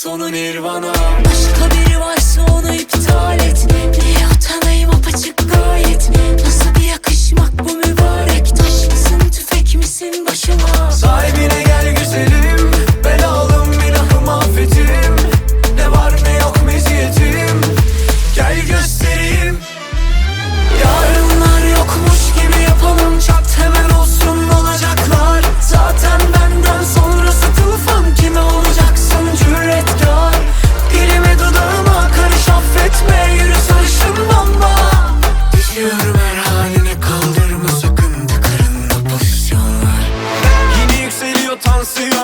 sonu nirvana. Başka biri varsa onu iptal et. Niye utanayım apaçık gayet? Nasıl bir yakışmak bu mübarek? Taş mısın tüfek misin başıma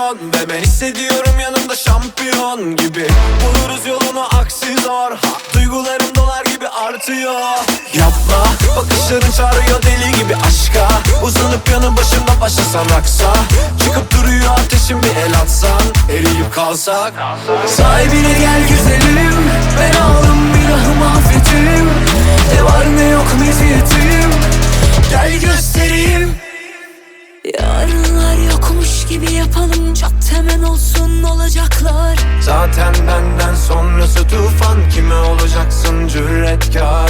tansiyon Ve ben hissediyorum yanımda şampiyon gibi. Buluruz yolunu aksi zor. Duygularım dolar gibi artıyor. Yapma. Bakışların çağırıyor deli gibi aşka. Uzanıp yanı başımda başlasan aksa. Çıkıp duruyor ateşin bir el atsan. Eriyip kalsak. Sahibine gel güzelim. Ben alım günahım affetim. Ne var ne yok meziyetim Gel göstereyim Zaten benden sonrası tufan. Kime olacaksın cüretkar